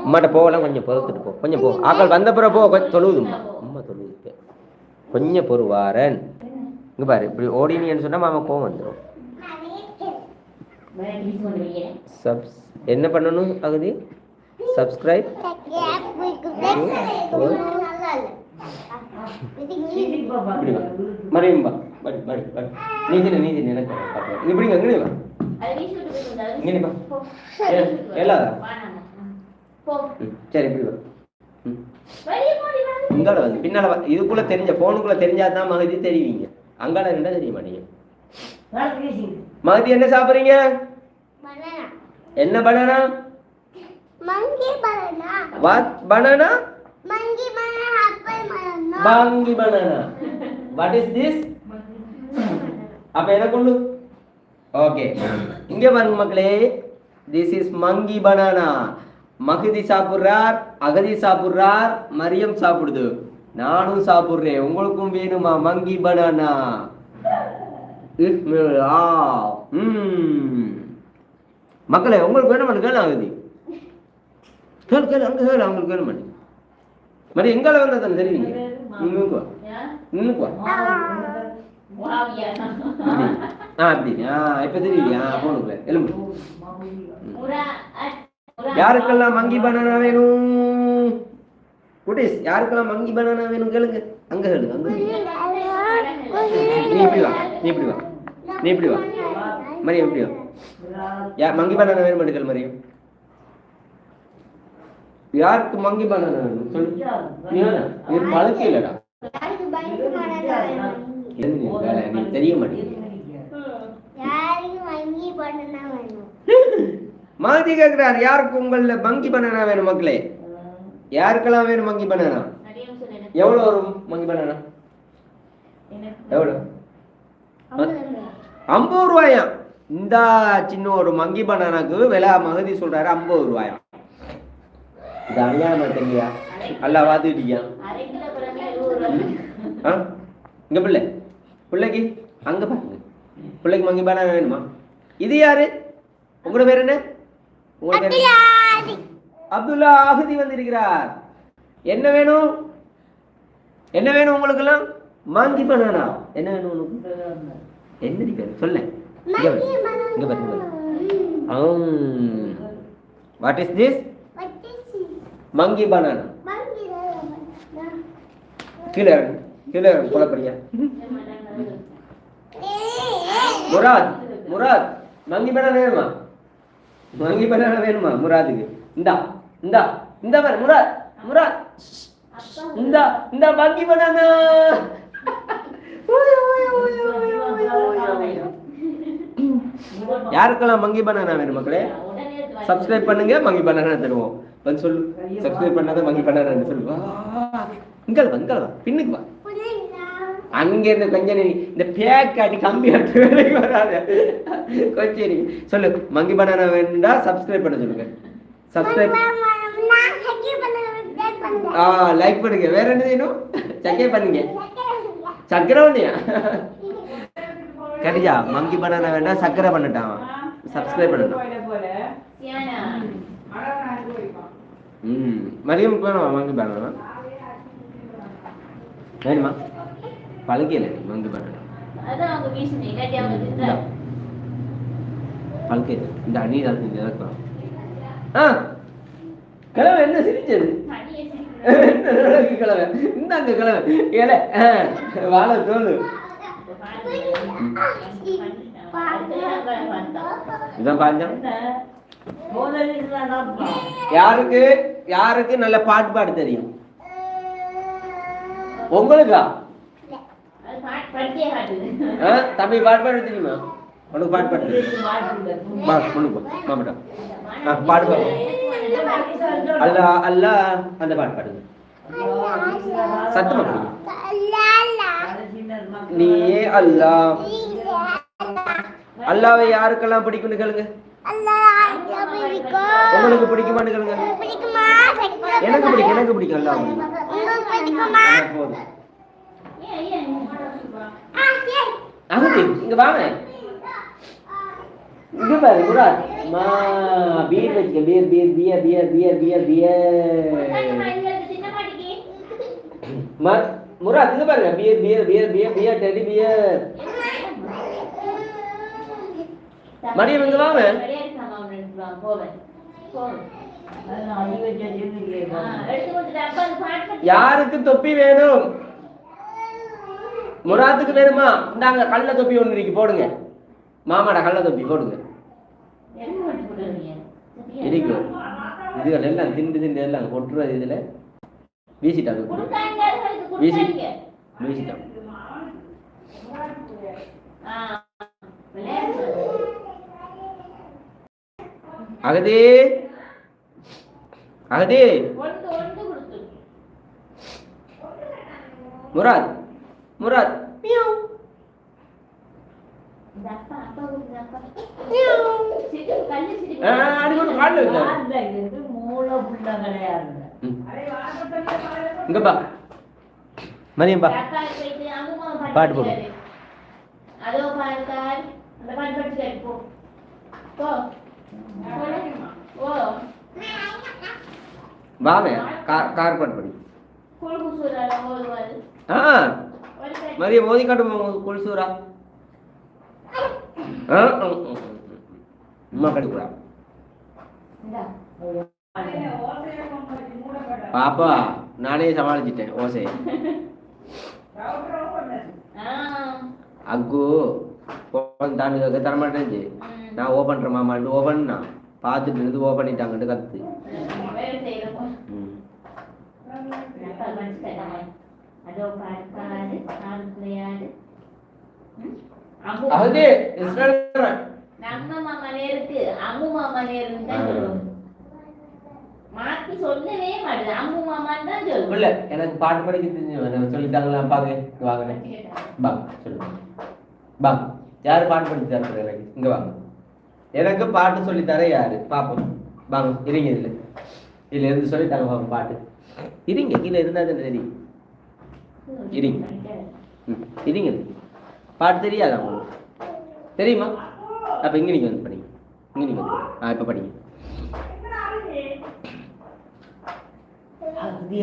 அம்மாட்ட போகலாம் கொஞ்சம் பொறுத்துட்டு போ. கொஞ்சம் போ. ஆக்கள் வந்த பிறகு போ. கொஞ்சம் தொழுவுதும்மா அம்மா. தொழுவுது இப்ப. கொஞ்சம் பொறுவாரன். இங்க பாரு இப்படி ஓடினின்னு சொன்னா மாமா கோவம் வந்துடும் சப்ஸ் என்ன பண்ணணும் அகதி? சப்ஸ்கிரைப் இப்படி வா மறையும் வா படி படி படி நீ தின்னு நீ தின்னு. எனக்கு இப்படிங்க இங்கே வா. இங்கே எல்லாதா சரி. இப்படி வா. ம். இங்கால வந்து. பின்னால இதுக்குள்ள தெரிஞ்ச போனுக்குள்ள தெரிஞ்சாதான் மகதி தெரிவிங்க. அங்கால இருந்தா தெரிய மாட்டீங்க. மகதி என்ன சாப்பிடுறீங்க? என்ன banana? What banana. பாங்கி banana? What is this அப்ப எனக்கு ஒண்ணு ஓகே இங்க பாருங்க மக்களே. This is monkey banana Mahathi சாப்பிடுறார் அகதி சாப்பிடுறார் மரியம் சாப்பிடுது. நானும் சாப்பிடுறேன். உங்களுக்கும் வேணுமா மங்கி பனானா மக்களே உங்களுக்கு வேணும் கேளு ஆகுதி கேளு கேளு அங்க கேளு அவங்களுக்கு வேணும் பண்ணி மரி எங்கால வந்தா தானே தெரியுங்க? நின்னுக்கு ஆ அப்படி ஆ இப்ப தெரியலையா போனுக்குள்ள எலும்பு யாருக்கெல்லாம் மங்கி பனானா வேணும்? குட்டீஸ் யாருக்கெல்லாம் மங்கி பனானா வேணும் கேளுங்க. அங்க கேளுங்க அங்க. நீ இப்படி வா நீ இப்படி வா. நீ இப்படி வா. மரியம் இப்படி வா. யா மங்கி பனானா வேணும் எடுக்கல் மரியம் யாருக்கு மங்கி பனானா வேணும்? சொல்லு. நீ வேணா. நீ பழக்க இல்லடா என்ன நீ தெரிய மாட்டேங்குது மாதிரி கேட்கிறார் யாருக்கு உங்கள மங்கி பனானா வேணும் மக்களே? யாருக்கெல்லாம் வேணும் மங்கி பனானா எவ்வளவு வரும் மங்கி பனானா எவ்வளவு? ஐம்பது ரூபாயா? இந்த சின்ன ஒரு மங்கி பனானாக்கு விலை மகதி சொல்றாரு ஐம்பது ரூபாயா? இது அநியாயமா தெரியலையா அல்ல வாத்துக்கிட்டியா ஆ? இங்க பிள்ளை. பிள்ளைக்கு அங்க பாருங்க. பிள்ளைக்கு மங்கி பனானா வேணுமா? இது யாரு? உங்களோட பேர் என்ன? என்ன? அப்துல்லா ஆகுதி வந்திருக்கிறார். என்ன வேணும்? என்ன வேணும் உங்களுக்கெல்லாம்? Monkey banana. என்ன வேணும் உனக்கு? என்னடி பேர்? சொல்ல இங்க பாரு. இங்க பாரு, இங்க பாரு. What is this monkey banana. கீழே. கீழே குழப்பறியா முராத். முராத். மங்கி பனானா வேணுமா? மங்கி பனானா வேணுமா முராதுக்கு? இந்தா இந்தா இந்த பாரு முராத் முராத். இந்தா இந்த மங்கி பனானா யாருக்கெல்லாம் மங்கி பனானா வேணும் மக்களே? சப்ஸ்கிரைப் பண்ணுங்க மங்கி பனானா தருவோம். வந்து சொல்லு. சப்ஸ்கிரைப் பண்ணாத மங்கி பனானா சொல்லு. வா. இங்கல் வா இங்கல் வா. பின்னுக்கு வா. அங்கேருந்து கொஞ்சம் இந்த பேக் காட்டி கம்பி ஆட்டு வேலைக்கு வராது. கொஞ்சம் சொல்லு மங்கி பனானா வேணும்டா சப்ஸ்கிரைப் பண்ண சொல்லுங்க. சப்ஸ்கிரைப் ஆ லைக் பண்ணுங்க. வேற என்ன செய்யணும் சக்கே பண்ணுங்க. சக்கரை பண்ணியா கடிஜா மங்கி பனானா வேண்டாம் சக்கரை பண்ணட்டான் சப்ஸ்கிரைப் பண்ணட்டும் ம் மரியம் வேணுமா மங்கி பனானா வேணுமா? பழக்கையில் மங்கி பனானா பழக்கையில் இந்த. அணி இறக்கலாம் ஆ. கிழமை என்ன சிரிச்சது? கிழமை இந்தாங்க கிழமை ஏல வாழை தோல். இதான் பாஞ்சம். யாருக்கு? யாருக்கு? நல்ல பாட்டு பாட தெரியும். உங்களுக்கா? தம்பி பாட்டு பாட தெரியுமா? உனக்கு பாட்டு பாட. தெரியும் வா முன்னுக்கு வா மாமாடா ஆ பாடு பாடு. அல்லா அல்லா அந்த பாட்டு பாடுங்க. சத்தமா பாடுங்க நீயே அல்லா. அல்லாவை யாருக்கெல்லாம் பிடிக்கும்னு கேளுங்க. உங்களுக்கு பிடிக்குமான்னு கேளுங்க. எனக்கு பிடிக்கும் எனக்கு பிடிக்கும் அல்லா போதும். அகதி இங்க வாங்க. இங்க பாரு முராத் மா பீர் வச்சுக்க bear bear bear bear bear bear bear Murad இங்க பாருங்க. Bear bear bear bear bear teddy bear Mariam இங்க வாங்க. யாருக்கு தொப்பி வேணும்? முராத்துக்கு வேணுமா இந்தாங்க கள்ள தொப்பி ஒன்று இருக்கு போடுங்க. மாமாடா கள்ள தொப்பி போடுங்க. இருக்கு. இதுகள் எல்லாம் திண்டு திண்டு எல்லாம் கொட்டுறது இதுல. வீசிட்டாங்க. வீசி வீசிட்டாங்க. அகதே. அகதே. முராத். முராத் மியாவ் ஆ, அடி கொண்டு கால்ல வைக்க. ம். இங்க பா மதியம் பா பாட்டு போடு. அதோ பாருக்கார் அந்த பாட்டு படிச்சு போ போ ஓ வாமே கார் கார் பாட்டு படி குழுக்கு சூறால ஓடுவாரு ஆ மதியம் மோதி ம், ம். அம்மா கடிக்கூடா இந்தா. பாப்பா நானே சமாளிச்சிட்டேன் ஓசை. அக்கு ஃபோன் தாண்டி தரமாட்டேன்ச்சு. நான் ஓ பண்ணுறேன் மாமான்ட்டு ஓ பண்ணா பார்த்துட்டு இருந்து ஓ பண்ணிட்டாங்கன்ட்டு கத்து. அதோ அது இஸ்ரேல் நம்ம மாமா நேருக்கு அம்மு மாமா நேருன்னு தான் சொல்லுவோம் மாத்தி சொல்லவே மாட்டேது அம்மு மாமான்னு தான் சொல்லுவோம் இல்ல எனக்கு பாட்டு படிக்க தெரிஞ்சு சொல்லிட்டாங்களா இங்க வாங்க பாங்க சொல்லுங்க பாங்க யாரு பாட்டு படிச்சு தர எனக்கு இங்க வாங்க எனக்கு பாட்டு சொல்லி தர யாரு பாப்போம் வாங்க இருங்க இதுல இதுல இருந்து சொல்லித்தாங்க பாப்போம் பாட்டு இருங்க கீழே இருந்தா தெரியும் இருங்க. ம், இருங்க. பாட்டு தெரியாதா உங்களுக்கு? தெரியுமா? அப்ப இங்க நீங்க வந்து படிங்க. இங்க நீங்க வந்து ஆ இப்ப படிங்க.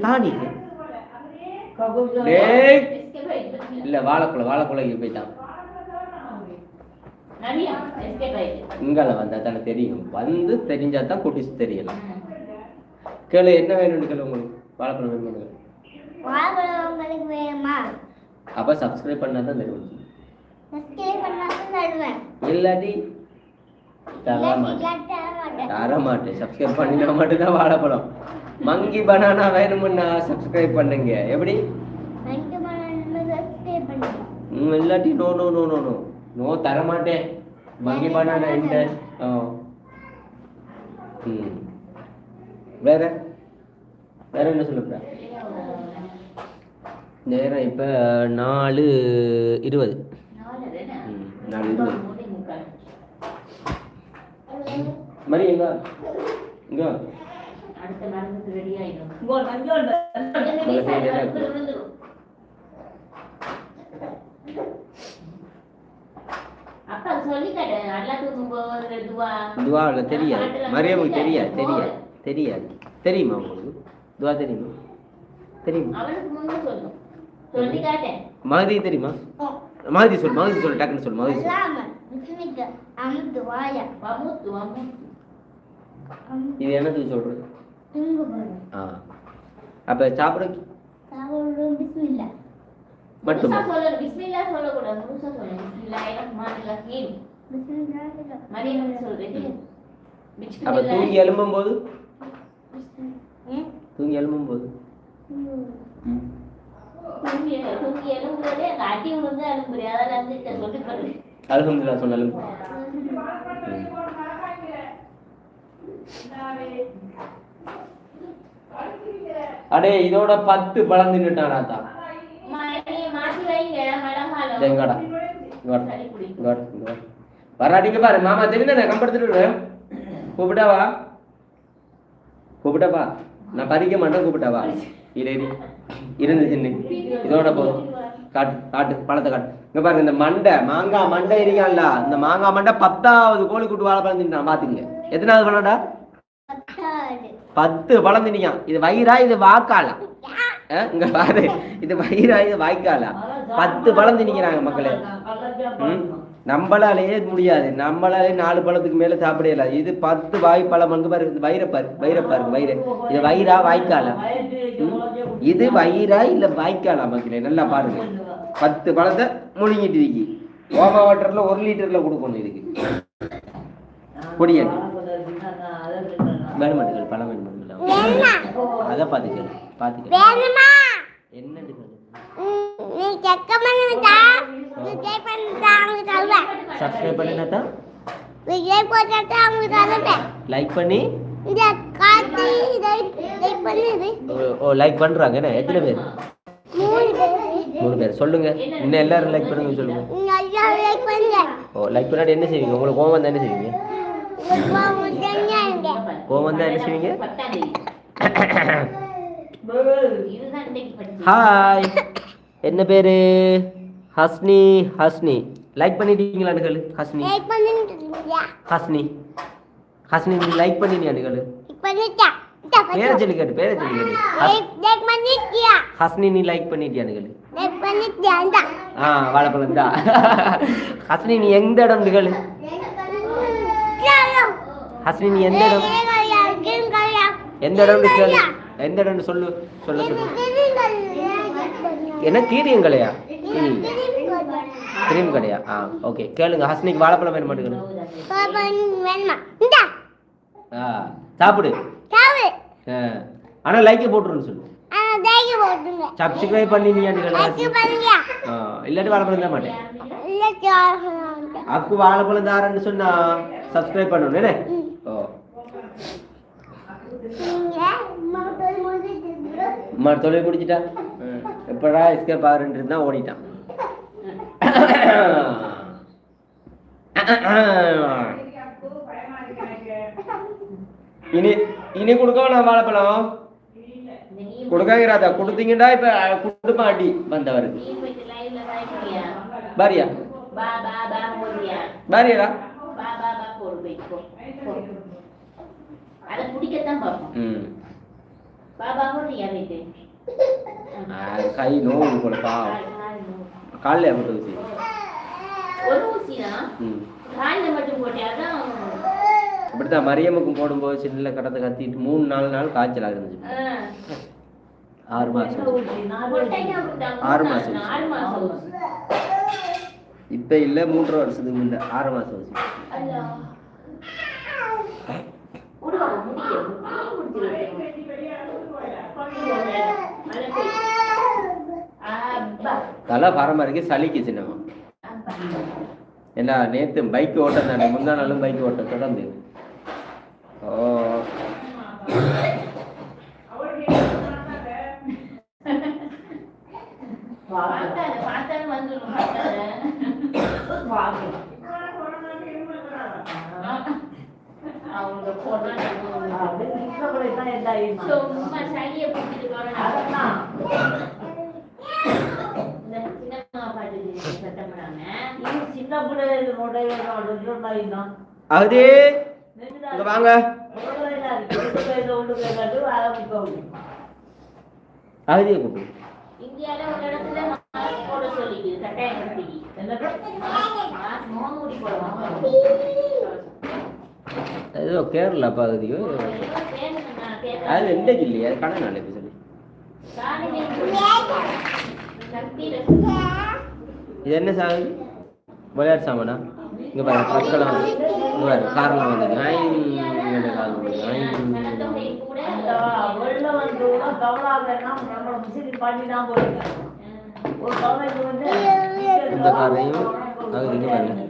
காணி. இல்ல வாழைக்குள்ள வாழைக்குள்ள escape ஆயிட்டு. இங்கால வந்தா தானே தெரியும். வந்து தெரிஞ்சா தான் குட்டிஸ் தெரியலாம். கேளு என்ன வேணும்னு கேளு உங்களுக்கு? வாழைப்பழம் வேணும் கேளு. வாழைப்பழம் உங்களுக்கு வேணுமா? அப்ப சப்ஸ்கிரைப் பண்ணா தான் தெரியும் சப்ஸ்கிரைப் பண்ணாலும் தருவேன். இல்லாட்டி தர மாட்டேன். தர மாட்டேன். சப்ஸ்கிரைப் பண்ணினா மட்டும்தான் வாழைப்பழம் மங்கி பனானா வேணுமுன்னா சப்ஸ்கிரைப் பண்ணுங்க. எப்படி? இல்லாட்டி no no no no no no தர மாட்டேன் மங்கி பனானா ம். வேற? வேற என்ன சொல்லுங்க நேரம் இப்போ நாலு இருபது நாலு இருபது. மரி எங்க? இல்ல தெரியாது. மரியாமுக்கு தெரியாது தெரியாது தெரியாது. தெரியுமா உங்களுக்கு? துவா தெரியுமா? தெரியுமா? சொல்லி காட்டேன் மகதி தெரியுமா? மகதி சொல் மகதி சொல் டக்குன்னு சொல் மகதி இது என்னத்துக்கு சொல்றது? ஆ. அப்ப சாப்பிட. மட்டும்? அப்ப தூங்கி எழும்பும் போது தூங்கி எழும்பும் போது ம். சொன்னாலும் அடே இதோட பத்து பழம் தின்னுட்டானா தான் மணி பாரு மாமா தெரியுதானே? கம்பெடுத்துட்டு கூப்பிட்டாவா கூப்பிட்டப்பா நான் பறிக்க மாட்டேன் கூப்பிட்டாவா இரு இரு இருந்து இதோட போதும் காட்டு காட்டு பழத்தை காட்டு. இங்க பாருங்க இந்த மண்டை மாங்காய் மண்டை இருக்கான்ல இந்த மாங்காய் மண்டை பத்தாவது கோழி கூட்டு வாழைப்பழம் தின்றான் பாத்துங்க எத்தனாவது பழம்டா? பத்து தின்னிக்கான். இது வயிறா இது வாக்காளா இங்க பாரு. இது வயிறா இது வாய்க்காலா? பத்து பழம் திணிக்கிறாங்க மக்களே. ம். நம்மளாலேயே முடியாது. நம்மளாலே நாலு பழத்துக்கு மேல சாப்பிடல இது பத்து வாய் பழம் அங்க பாரு இது வயிறை பாரு வயிறை இது வயிறா வாய்க்காலா. இது வயிறா இல்ல வாய்க்காலா மக்களே? நல்லா பாருங்க. பத்து பழத்தை முழுங்கிட்டு இருக்கி. ஓமா வாட்டர்ல ஒரு லிட்டர்ல கொடுக்கணும் இதுக்கு. பொடியன் வேணுமாட்டுகள் பழம் வேணுமாட்டுகள் அதை பார்த்துக்கணும் பார்த்துக்கணும் சொல்லு. நீ செக்க பண்ணுதா விஜய் பண்ணுதா அவங்க தருவேன். சப்ஸ்கிரைப் பண்ணினா விஜய் போட்டா அவங்க தருவேன். லைக் பண்ணி. இந்த காத்தி இதை இதை பண்ணுது ஓ- லைக் பண்றாங்க. என்ன எத்தனை பேர்? மூணு பேர். மூணு பேர். சொல்லுங்க. இன்னும் எல்லாரும் லைக் பண்ணுங்க சொல்லுங்க. லைக் பண்ணுங்க. ஓ லைக் பண்ணாடி என்ன செய்வீங்க? உங்களுக்கு கோவம் வந்தா என்ன செய்வீங்க? கோவம் வந்தா என்ன செய்வீங்க? ஹாய் என்ன பேரு? ஹஸ்னி ஹஸ்னி. லைக் பண்ணிட்டீங்களா அணுகள் ஹஸ்னி? ஹஸ்னி. ஹஸ்னி நீ லைக் பண்ணிட்டியா அணுகள் பேரை. சொல்லி கேட்டு பேரை சொல்லி கேட்டு. ஹஸ்- லைக் பண்ணிட்டியா? ஹஸ்னி நீ லைக் பண்ணிட்டியா அணுகள் ஆ வாழைப்பழம் தான் ஹஸ்னி நீ எந்த இடம் நிகழ் ஹஸ்னி நீ எந்த இடம்? எந்த இடம் எந்த இடம் சொல்லு சொல்ல சொல்லு. என்ன கீரியம் கலையா கிரீம் கடையா? ஆ ஓகே. கேளுங்க ஹஸ்னிக்கு வாழைப்பழம் வேணும் இந்தா. ஆ சாப்பிடு. சாவு ஆ. ஆனால் லைக்கை போட்டுருன்னு சொல்லு. ஆனா சப்ஸ்கிரைப் பண்ணி நீ லைக் இல்லாட்டி வாழைப்பழம் தான் மாட்டேன். அக்கு வாழைப்பழம் தாரன்னு சொன்னா சப்ஸ்கிரைப் பண்ணணும் என்ன? ஓ. அம்மா தொழில். எப்படா எஸ்கேப் ஆகுறேன்ட்டு இருந்தா ஓடிட்டான். இனி இனி கொடுக்க வேணாம் வாழைப்பழம். கொடுக்காங்கிறாதா கொடுத்தீங்கடா இப்ப குடும்ப அடி பாய்க்கிறியா பாரியா? பாரியாடா. அதை பிடிக்கத்தான் பார்ப்போம். பாபா கை நோவு போல பாவம் கால், கால் நோவு. காலில் மட்டும் ஊசி அப்படித்தான் மரியம்முக்கும் போடும்போது சின்ன கடத்தை கத்திட்டு மூணு நாலு நாள் காய்ச்சல் இருந்துச்சு ஆறு மாசம். ஆறு மாசம். இப்ப இல்ல மூன்றரை வருஷத்துக்கு முன்ன ஆறு மாசம் ஊசி. அப்பா, தலை பரம இருக்கு சளிக்கு சின்னமா. ஏன்னா நேத்து பைக் ஓட்ட தானே முந்தா நாளும் பைக் ஓட்ட தொடர்ந்து ஓ. அவங்க அது இங்க வாங்க. அகதியை கூப்பிடு ஏதோ கேரளா பகுதியோ? அது எந்த ஜில்லி அது கடை நாள் சொல்லி? இது என்ன சாகுது? விளையாட்டு சாமானா இங்க பாரு பக்கலாம் இங்க பாரு காரெல்லாம் வந்து. இந்த காரையும் அது இங்க பாருங்க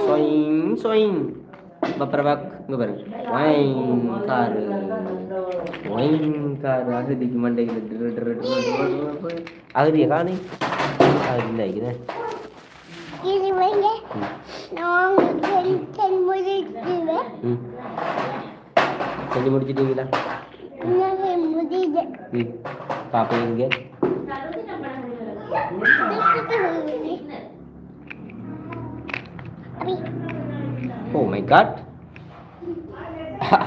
சொயிங் சொயிங் பப்பரவாக் இங்க பாருங்க காரு. வைங் காரு அகதிக்கு டிரு. அகதியை காணி அகதி இல்லை இருக்குதே இது வைங்க நான் டென் முடிச்சுவேன் ம் செஞ்சு முடிச்சிட்டீங்களா பாப்பா இங்கே ஓ மை காட் ஆ,